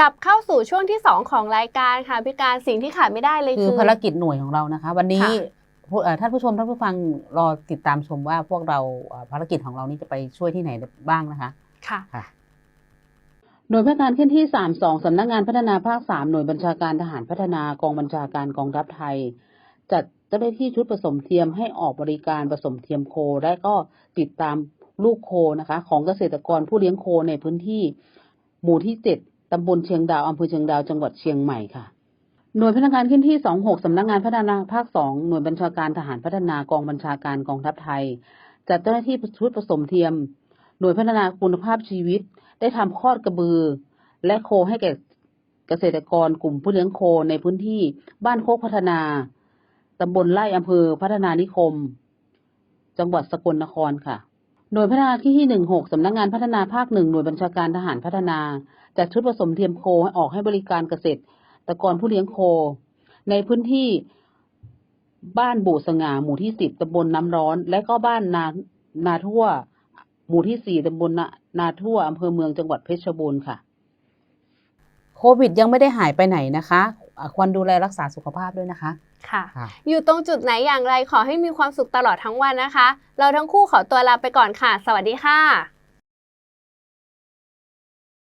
กลับเข้าสู่ช่วงที่ 2 ของรายการค่ะพี่การสิ่งที่ขาดไม่ได้เลยคืคืออภารกิจหน่วยของเรานะคะ วันนี้ค่ะผู้เอ่อท่านผู้ชมท่านผู้ฟังรอติดตามชมว่าพวกเราเอ่อภารกิจของเรานี่จะไปช่วยที่ไหนบ้างนะคะ ค่ะหน่วยพัฒนาขึ้นที่ 32 สำนักงานพัฒนาภาค 3 หน่วยบัญชาการทหารพัฒนากองบัญชาการกองทัพไทย จัดเจ้าหน้าที่ชุดผสมเทียมให้ออกบริการผสมเทียมโค และก็ติดตามลูกโคนะคะ ของเกษตรกรผู้เลี้ยงโคในพื้นที่หมู่ที่ 7 ตำบลเชียงดาวอำเภอเชียงดาวจังหวัดเชียงใหม่ค่ะ หน่วยพนักงานขึ้นที่ 26 สำนักงานพัฒนาภาค 2 หน่วยบัญชาการทหารพัฒนากองบัญชาการกองทัพไทย จัดเจ้าหน้าที่ชุดผสมเทียม หน่วยพัฒนาคุณภาพชีวิต ได้ทำคลอดกระบือ และโคให้แก่เกษตรกรกลุ่มผู้เลี้ยงโคในพื้นที่บ้านโคกพัฒนาตำบลไร่อำเภอพัฒนานิคม จังหวัดสกลนครค่ะ หน่วยพัฒนาที่ที่หนึ่งหกสำนักงานพัฒนาภาคหนึ่งหน่วยบัญชาการทหารพัฒนาจัดชุดผสมเทียมโคให้ออกให้บริการเกษตรกรผู้เลี้ยงโค ในพื้นที่บ้านบูสง่าหมู่ที่สิบตำบลน้ำร้อน และก็บ้านนานาทั่ว หมู่ที่สี่ตำบลนานาทั่วอำเภอเมืองจังหวัดเพชรบูรณ์ค่ะ โควิดยังไม่ได้หายไปไหนนะคะ ควรดูแลรักษาสุขภาพด้วยนะคะ ค่ะ ค่ะ อยู่ตรงจุดไหนอย่างไรขอให้มีความสุขตลอดทั้งวันนะคะ เราทั้งคู่ขอตัวลาไปก่อนค่ะ สวัสดีค่ะ